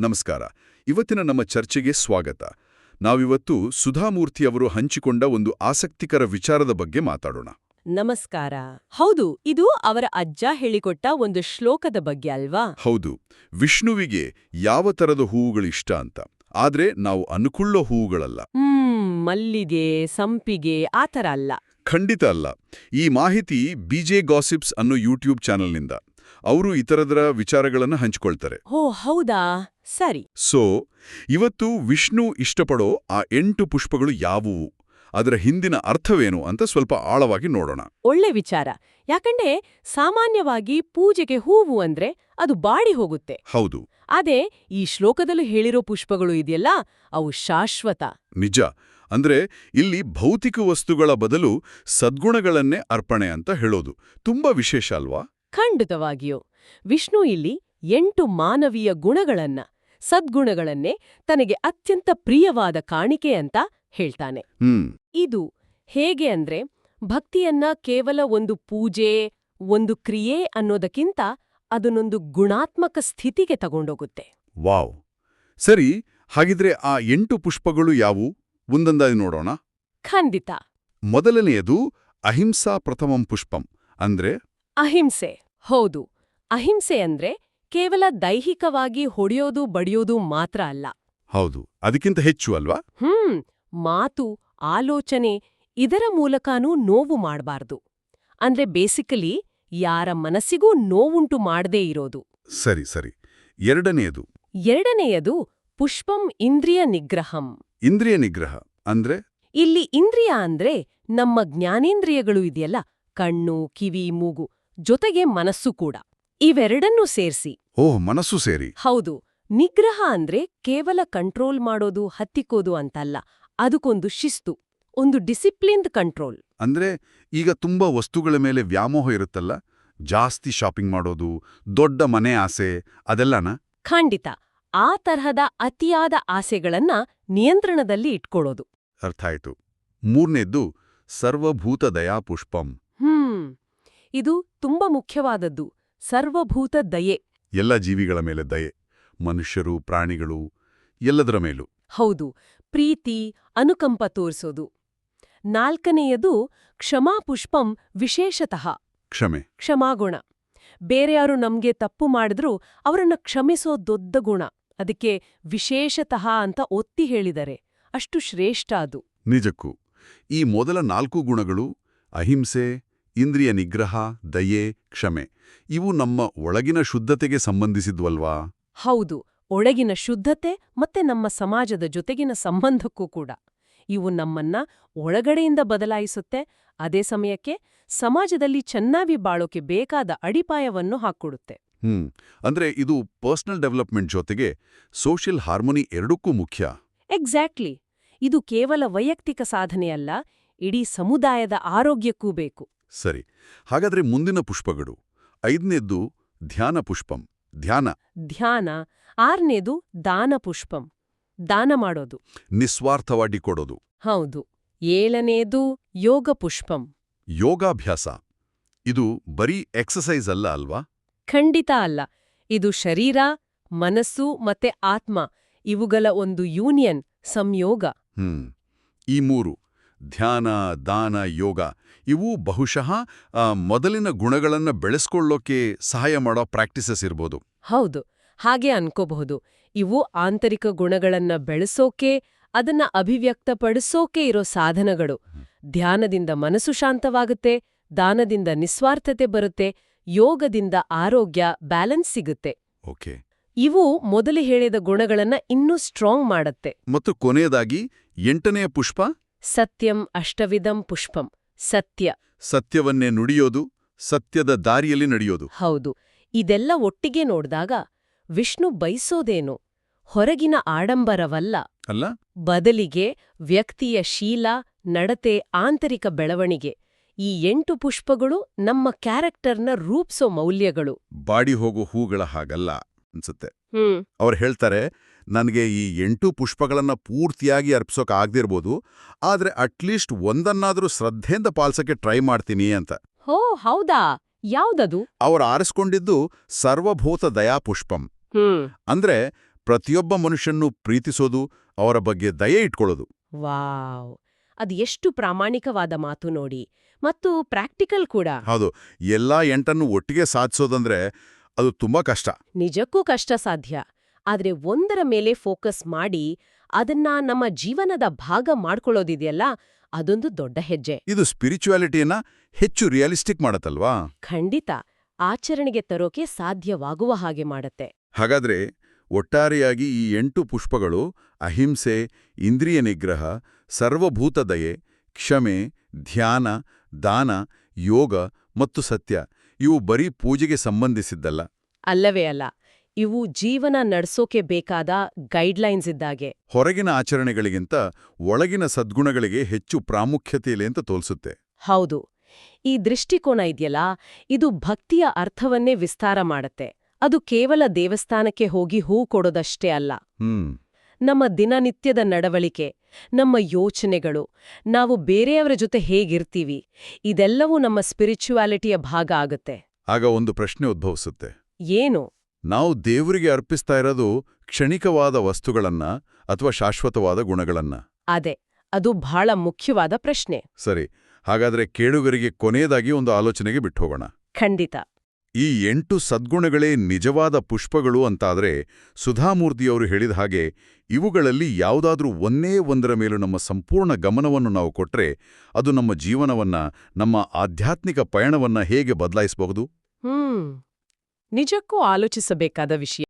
ನಮಸ್ಕಾರ. ಇವತ್ತಿನ ನಮ್ಮ ಚರ್ಚೆಗೆ ಸ್ವಾಗತ. ನಾವಿವತ್ತು ಸುಧಾಮೂರ್ತಿಯವರು ಹಂಚಿಕೊಂಡ ಒಂದು ಆಸಕ್ತಿಕರ ವಿಚಾರದ ಬಗ್ಗೆ ಮಾತಾಡೋಣ. ನಮಸ್ಕಾರ. ಹೌದು ಇದು ಅವರ ಅಜ್ಜ ಹೇಳಿಕೊಟ್ಟ ಒಂದು ಶ್ಲೋಕದ ಬಗ್ಗೆ ಅಲ್ವಾ? ಹೌದು. ವಿಷ್ಣುವಿಗೆ ಯಾವ ತರದ ಹೂವುಗಳು ಇಷ್ಟ ಅಂತ. ಆದ್ರೆ ನಾವು ಅನುಕೂಲ ಹೂವುಗಳಲ್ಲ. ಹ್ಮ್ ಮಲ್ಲಿಗೆ ಸಂಪಿಗೆ ಆತರ ಅಲ್ಲ. ಖಂಡಿತ ಅಲ್ಲ. ಈ ಮಾಹಿತಿ ಬಿಜೆ ಗಾಸಿಪ್ಸ್ ಅನ್ನೋ ಯೂಟ್ಯೂಬ್ ಚಾನೆಲ್ನಿಂದ. ಅವರು ಇತರದರ ವಿಚಾರಗಳನ್ನು ಹಂಚಿಕೊಳ್ತಾರೆ. ಹೋ ಹೌದಾ? ಸರಿ. ಸೊ ಇವತ್ತು ವಿಷ್ಣು ಇಷ್ಟಪಡೋ ಆ ಎಂಟು ಪುಷ್ಪಗಳು ಯಾವುವು? ಅದರ ಹಿಂದಿನ ಅರ್ಥವೇನು ಅಂತ ಸ್ವಲ್ಪ ಆಳವಾಗಿ ನೋಡೋಣ. ಒಳ್ಳೆ ವಿಚಾರ. ಯಾಕಂದ್ರೆ ಸಾಮಾನ್ಯವಾಗಿ ಪೂಜೆಗೆ ಹೂವು ಅಂದ್ರೆ ಅದು ಬಾಡಿ ಹೋಗುತ್ತೆ. ಹೌದು. ಅದೇ ಈ ಶ್ಲೋಕದಲ್ಲಿ ಹೇಳಿರೋ ಪುಷ್ಪಗಳು ಇದೆಯಲ್ಲ ಅವು ಶಾಶ್ವತ. ನಿಜ. ಅಂದ್ರೆ ಇಲ್ಲಿ ಭೌತಿಕ ವಸ್ತುಗಳ ಬದಲು ಸದ್ಗುಣಗಳನ್ನೇ ಅರ್ಪಣೆ ಅಂತ ಹೇಳೋದು. ತುಂಬಾ ವಿಶೇಷ ಅಲ್ವಾ? ಖಂಡಿತವಾಗಿಯೂ. ವಿಷ್ಣು ಇಲ್ಲಿ ಎಂಟು ಮಾನವೀಯ ಗುಣಗಳನ್ನ ಸದ್ಗುಣಗಳನ್ನೇ ತನಗೆ ಅತ್ಯಂತ ಪ್ರಿಯವಾದ ಕಾಣಿಕೆ ಅಂತ ಹೇಳ್ತಾನೆ. ಹ್ಮ್. ಇದು ಹೇಗೆ ಅಂದ್ರೆ ಭಕ್ತಿಯನ್ನ ಕೇವಲ ಒಂದು ಪೂಜೆ ಒಂದು ಕ್ರಿಯೆ ಅನ್ನೋದಕ್ಕಿಂತ ಅದನ್ನೊಂದು ಗುಣಾತ್ಮಕ ಸ್ಥಿತಿಗೆ ತಗೊಂಡೋಗುತ್ತೆ. ವಾವ್. ಸರಿ ಹಾಗಿದ್ರೆ ಆ ಎಂಟು ಪುಷ್ಪಗಳು ಯಾವುವು? ಒಂದೊಂದಾಗಿ ನೋಡೋಣ. ಖಂಡಿತ. ಮೊದಲನೆಯದು ಅಹಿಂಸಾ ಪ್ರಥಮಂ ಪುಷ್ಪಂ ಅಂದ್ರೆ? ಅಹಿಂಸೆ. ಹೌದು. ಅಹಿಂಸೆ ಅಂದ್ರೆ ಕೇವಲ ದೈಹಿಕವಾಗಿ ಹೊಡೆಯೋದು ಬಡಿಯೋದು ಮಾತ್ರ ಅಲ್ಲ. ಹೌದು ಅದಕ್ಕಿಂತ ಹೆಚ್ಚು ಅಲ್ವಾ? ಹ್ಮ್ ಮಾತು ಆಲೋಚನೆ ಇದರ ಮೂಲಕನೂ ನೋವು ಮಾಡಬಾರ್ದು. ಅಂದ್ರೆ ಬೇಸಿಕಲಿ ಯಾರ ಮನಸ್ಸಿಗೂ ನೋವುಂಟು ಮಾಡದೇ ಇರೋದು. ಸರಿ ಸರಿ. ಎರಡನೆಯದು. ಎರಡನೆಯದು ಪುಷ್ಪಂ ಇಂದ್ರಿಯ ನಿಗ್ರಹಂ. ಇಂದ್ರಿಯ ನಿಗ್ರಹ ಅಂದ್ರೆ? ಇಲ್ಲಿ ಇಂದ್ರಿಯ ಅಂದ್ರೆ ನಮ್ಮ ಜ್ಞಾನೇಂದ್ರಿಯಗಳು ಇದೆಯಲ್ಲ ಕಣ್ಣು ಕಿವಿ ಮೂಗು ಜೊತೆಗೆ ಮನಸ್ಸು ಕೂಡ. ಇವೆರಡನ್ನೂ ಸೇರ್ಸಿ. ಓಹ್ ಮನಸ್ಸು ಸೇರಿ. ಹೌದು ನಿಗ್ರಹ ಅಂದ್ರೆ ಕೇವಲ ಕಂಟ್ರೋಲ್ ಮಾಡೋದು ಹತ್ತಿಕ್ಕೋದು ಅಂತಲ್ಲ. ಅದಕ್ಕೊಂದು ಶಿಸ್ತು ಒಂದು ಡಿಸಿಪ್ಲಿನ್ಡ್ ಕಂಟ್ರೋಲ್ ಅಂದ್ರೆ ಈಗ ತುಂಬಾ ವಸ್ತುಗಳ ಮೇಲೆ ವ್ಯಾಮೋಹ ಇರುತ್ತಲ್ಲ? ಜಾಸ್ತಿ ಶಾಪಿಂಗ್ ಮಾಡೋದು ದೊಡ್ಡ ಮನೆ ಆಸೆ ಅದೆಲ್ಲನ? ಖಂಡಿತ ಆ ತರಹದ ಅತಿಯಾದ ಆಸೆಗಳನ್ನ ನಿಯಂತ್ರಣದಲ್ಲಿ ಇಟ್ಕೊಳ್ಳೋದು. ಅರ್ಥ ಆಯ್ತು. ಮೂರನೇದ್ದು ಸರ್ವಭೂತ ದಯಾ ಪುಷ್ಪಂ. ಹ್ಮ್ ಇದು ತುಂಬಾ ಮುಖ್ಯವಾದದ್ದು. ಸರ್ವಭೂತ ದಯೆ. ಎಲ್ಲ ಜೀವಿಗಳ ಮೇಲೆ ದಯೆ ಮನುಷ್ಯರು ಪ್ರಾಣಿಗಳು ಎಲ್ಲದರ ಮೇಲೂ. ಹೌದು ಪ್ರೀತಿ ಅನುಕಂಪ ತೋರಿಸೋದು. ನಾಲ್ಕನೆಯದು ಕ್ಷಮಾಪುಷ್ಪಂ ವಿಶೇಷತಃ. ಕ್ಷಮೆ. ಕ್ಷಮಾಗುಣ ಬೇರೆಯಾರು ನಮ್ಗೆ ತಪ್ಪು ಮಾಡಿದ್ರೂ ಅವರನ್ನು ಕ್ಷಮಿಸೋ ದೊಡ್ಡ ಗುಣ. ಅದಕ್ಕೆ ವಿಶೇಷತಃ ಅಂತ ಒತ್ತಿ ಹೇಳಿದರೆ ಅಷ್ಟು ಶ್ರೇಷ್ಠ ಅದು. ನಿಜಕ್ಕೂ ಈ ಮೊದಲ ನಾಲ್ಕು ಗುಣಗಳು ಅಹಿಂಸೆ ಇಂದ್ರಿಯ ನಿಗ್ರಹ ದಯೆ ಕ್ಷಮೆ ಇವು ನಮ್ಮ ಒಳಗಿನ ಶುದ್ಧತೆಗೆ ಸಂಬಂಧಿಸಿದ್ವಲ್ವಾ? ಹೌದು ಒಳಗಿನ ಶುದ್ಧತೆ ಮತ್ತೆ ನಮ್ಮ ಸಮಾಜದ ಜೊತೆಗಿನ ಸಂಬಂಧಕ್ಕೂ ಕೂಡ. ಇವು ನಮ್ಮನ್ನ ಒಳಗಡೆಯಿಂದ ಬದಲಾಯಿಸುತ್ತೆ ಅದೇ ಸಮಯಕ್ಕೆ ಸಮಾಜದಲ್ಲಿ ಚೆನ್ನಾಗಿ ಬಾಳೋಕೆ ಬೇಕಾದ ಅಡಿಪಾಯವನ್ನು ಹಾಕ್ಕೊಡುತ್ತೆ. ಹ್ಮ್ ಅಂದ್ರೆ ಇದು ಪರ್ಸನಲ್ ಡೆವಲಪ್ಮೆಂಟ್ ಜೊತೆಗೆ ಸೋಷಿಯಲ್ ಹಾರ್ಮೋನಿ ಎರಡಕ್ಕೂ ಮುಖ್ಯ. ಎಕ್ಸಾಕ್ಟ್ಲಿ ಇದು ಕೇವಲ ವೈಯಕ್ತಿಕ ಸಾಧನೆಯಲ್ಲ ಇಡೀ ಸಮುದಾಯದ ಆರೋಗ್ಯಕ್ಕೂ ಬೇಕು. ಸರಿ ಹಾಗಾದ್ರೆ ಮುಂದಿನ ಪುಷ್ಪಗಳು. ಐದನೇದ್ದು ಧ್ಯಾನ ಪುಷ್ಪಂ ಧ್ಯಾನ. ಧ್ಯಾನ ಆರನೇದು ದಾನ ಪುಷ್ಪಂ ದಾನ ಮಾಡೋದು. ನಿಸ್ವಾರ್ಥವಾಗಿ ಕೊಡೋದು. ಹೌದು ಏಳನೇದು ಯೋಗ ಪುಷ್ಪಂ. ಯೋಗಾಭ್ಯಾಸ. ಇದು ಬರೀ ಎಕ್ಸಸೈಸ್ ಅಲ್ಲ ಅಲ್ವಾ? ಖಂಡಿತ ಅಲ್ಲ. ಇದು ಶರೀರ ಮನಸ್ಸು ಮತ್ತೆ ಆತ್ಮ ಇವುಗಳ ಒಂದು ಯೂನಿಯನ್ ಸಂಯೋಗ. ಹ್ಮ್ ಈ ಮೂರು. ಧ್ಯಾನ ದಾನ ಯೋಗ ಇವು ಬಹುಶಃ ಮೊದಲಿನ ಗುಣಗಳನ್ನು ಬೆಳೆಸ್ಕೊಳ್ಳೋಕೆ ಸಹಾಯ ಮಾಡೋ ಪ್ರಾಕ್ಟೀಸಸ್ ಇರ್ಬೋದು. ಹೌದು ಹಾಗೆ ಅನ್ಕೋಬಹುದು. ಇವು ಆಂತರಿಕ ಗುಣಗಳನ್ನ ಬೆಳೆಸೋಕೆ ಅದನ್ನ ಅಭಿವ್ಯಕ್ತಪಡಿಸೋಕೆ ಇರೋ ಸಾಧನಗಳು. ಧ್ಯಾನದಿಂದ ಮನಸ್ಸು ಶಾಂತವಾಗುತ್ತೆ ದಾನದಿಂದ ನಿಸ್ವಾರ್ಥತೆ ಬರುತ್ತೆ ಯೋಗದಿಂದ ಆರೋಗ್ಯ ಬ್ಯಾಲೆನ್ಸ್ ಸಿಗುತ್ತೆ. ಓಕೆ. ಇವು ಮೊದಲು ಹೇಳಿದ ಗುಣಗಳನ್ನ ಇನ್ನೂ ಸ್ಟ್ರಾಂಗ್ ಮಾಡುತ್ತೆ. ಮತ್ತು ಕೊನೆಯದಾಗಿ ಎಂಟನೆಯ ಪುಷ್ಪ? ಸತ್ಯಂ ಅಷ್ಟವಿಧಂ ಪುಷ್ಪಂ. ಸತ್ಯ. ಸತ್ಯವನ್ನೇ ನುಡಿಯೋದು ಸತ್ಯದ ದಾರಿಯಲ್ಲಿ ನಡೆಯೋದು. ಹೌದು. ಇದೆಲ್ಲ ಒಟ್ಟಿಗೆ ನೋಡಿದಾಗ ವಿಷ್ಣು ಬಯಸೋದೇನು? ಹೊರಗಿನ ಆಡಂಬರವಲ್ಲ. ಅಲ್ಲ? ಬದಲಿಗೆ ವ್ಯಕ್ತಿಯ ಶೀಲ ನಡತೆ ಆಂತರಿಕ ಬೆಳವಣಿಗೆ ಈ ಎಂಟು ಪುಷ್ಪಗಳು ನಮ್ಮ ಕ್ಯಾರೆಕ್ಟರ್ನ ರೂಪ್ಸೋ ಮೌಲ್ಯಗಳು. ಬಾಡಿ ಹೋಗೋ ಹೂಗಳ ಹಾಗಲ್ಲ ಅನ್ಸುತ್ತೆ. ಅವ್ರು ಹೇಳ್ತಾರೆ ನನಗೆ ಈ ಎಂಟು ಪುಷ್ಪಗಳನ್ನು ಪೂರ್ತಿಯಾಗಿ ಅರ್ಪಿಸೋಕೆ ಆಗದಿರ್ಬೋದು ಆದರೆ ಅಟ್ಲೀಸ್ಟ್ ಒಂದನ್ನಾದರೂ ಶ್ರದ್ಧೆಯಿಂದ ಪಾಲಿಸೋಕೆ ಟ್ರೈ ಮಾಡ್ತೀನಿ ಅಂತ. ಹೋ ಹೌದಾ? ಯಾವ್ದದು? ಅವ್ರು ಆರಿಸ್ಕೊಂಡಿದ್ದು ಸರ್ವಭೂತ ದಯಾ ಪುಷ್ಪಂ ಅಂದ್ರೆ ಪ್ರತಿಯೊಬ್ಬ ಮನುಷ್ಯನ್ನೂ ಪ್ರೀತಿಸೋದು ಅವರ ಬಗ್ಗೆ ದಯೆ ಇಟ್ಕೊಳ್ಳೋದು. ವಾವ್. ಅದು ಎಷ್ಟು ಪ್ರಾಮಾಣಿಕವಾದ ಮಾತು ನೋಡಿ. ಮತ್ತು ಪ್ರಾಕ್ಟಿಕಲ್ ಕೂಡ. ಹೌದು. ಎಲ್ಲಾ ಎಂಟನ್ನು ಒಟ್ಟಿಗೆ ಸಾಧಿಸೋದಂದ್ರೆ ಅದು ತುಂಬಾ ಕಷ್ಟ. ನಿಜಕ್ಕೂ ಕಷ್ಟ ಸಾಧ್ಯ. ಆದ್ರೆ ಒಂದರ ಮೇಲೆ ಫೋಕಸ್ ಮಾಡಿ ಅದನ್ನ ನಮ್ಮ ಜೀವನದ ಭಾಗ ಮಾಡ್ಕೊಳ್ಳೋದಿದೆಯಲ್ಲ ಅದೊಂದು ದೊಡ್ಡ ಹೆಜ್ಜೆ. ಇದು ಸ್ಪಿರಿಚುಯಾಲಿಟಿಯನ್ನ ಹೆಚ್ಚು ರಿಯಲಿಸ್ಟಿಕ್ ಮಾಡತ್ತಲ್ವಾ? ಖಂಡಿತ. ಆಚರಣೆಗೆ ತರೋಕೆ ಸಾಧ್ಯವಾಗುವ ಹಾಗೆ ಮಾಡತ್ತೆ. ಹಾಗಾದ್ರೆ ಒಟ್ಟಾರೆಯಾಗಿ ಈ ಎಂಟು ಪುಷ್ಪಗಳು ಅಹಿಂಸೆ ಇಂದ್ರಿಯ ನಿಗ್ರಹ ಸರ್ವಭೂತ ದಯೆ ಕ್ಷಮೆ ಧ್ಯಾನ ದಾನ ಯೋಗ ಮತ್ತು ಸತ್ಯ ಇವು ಬರೀ ಪೂಜೆಗೆ ಸಂಬಂಧಿಸಿದ್ದಲ್ಲ. ಅಲ್ಲವೇ ಅಲ್ಲ ಇವು ಜೀವನ ನಡೆಸೋಕೆ ಬೇಕಾದ ಗೈಡ್ಲೈನ್ಸ್ ಇದ್ದಾಗೆ. ಹೊರಗಿನ ಆಚರಣೆಗಳಿಗಿಂತ ಒಳಗಿನ ಸದ್ಗುಣಗಳಿಗೆ ಹೆಚ್ಚು ಪ್ರಾಮುಖ್ಯತೆ ಇದೆ ಅಂತ ತೋಲ್ಸುತ್ತೆ. ಹೌದು ಈ ದೃಷ್ಟಿಕೋನ ಇದೆಯಲ್ಲ ಇದು ಭಕ್ತಿಯ ಅರ್ಥವನ್ನೇ ವಿಸ್ತಾರ ಮಾಡತ್ತೆ. ಅದು ಕೇವಲ ದೇವಸ್ಥಾನಕ್ಕೆ ಹೋಗಿ ಹೂ ಕೊಡೋದಷ್ಟೇ ಅಲ್ಲ. ಹ್ಮ್. ನಮ್ಮ ದಿನನಿತ್ಯದ ನಡವಳಿಕೆ ನಮ್ಮ ಯೋಚನೆಗಳು ನಾವು ಬೇರೆಯವರ ಜೊತೆ ಹೇಗಿರ್ತೀವಿ ಇದೆಲ್ಲವೂ ನಮ್ಮ ಸ್ಪಿರಿಚುವಾಲಿಟಿಯ ಭಾಗ ಆಗುತ್ತೆ. ಆಗ ಒಂದು ಪ್ರಶ್ನೆ ಉದ್ಭವಿಸುತ್ತೆ. ಏನು? ನಾವು ದೇವರಿಗೆ ಅರ್ಪಿಸ್ತಾ ಇರೋದು ಕ್ಷಣಿಕವಾದ ವಸ್ತುಗಳನ್ನ ಅಥವಾ ಶಾಶ್ವತವಾದ ಗುಣಗಳನ್ನ? ಅದೇ ಅದು ಬಹಳ ಮುಖ್ಯವಾದ ಪ್ರಶ್ನೆ. ಸರಿ ಹಾಗಾದ್ರೆ ಕೇಳುಗರಿಗೆ ಕೊನೆಯದಾಗಿ ಒಂದು ಆಲೋಚನೆಗೆ ಬಿಟ್ಟು ಹೋಗೋಣ ಖಂಡಿತ. ಈ ಎಂಟು ಸದ್ಗುಣಗಳೇ ನಿಜವಾದ ಪುಷ್ಪಗಳು ಅಂತಾದರೆ ಸುಧಾಮೂರ್ತಿಯವರು ಹೇಳಿದ ಹಾಗೆ ಇವುಗಳಲ್ಲಿ ಯಾವುದಾದ್ರೂ ಒಂದೇ ಒಂದರ ಮೇಲೂ ನಮ್ಮ ಸಂಪೂರ್ಣ ಗಮನವನ್ನು ನಾವು ಕೊಟ್ಟರೆ ಅದು ನಮ್ಮ ಜೀವನವನ್ನ, ನಮ್ಮ ಆಧ್ಯಾತ್ಮಿಕ ಪಯಣವನ್ನ ಹೇಗೆ ಬದಲಾಯಿಸಬಹುದು? ನಿಜಕ್ಕೂ ಆಲೋಚಿಸಬೇಕಾದ ವಿಷಯ.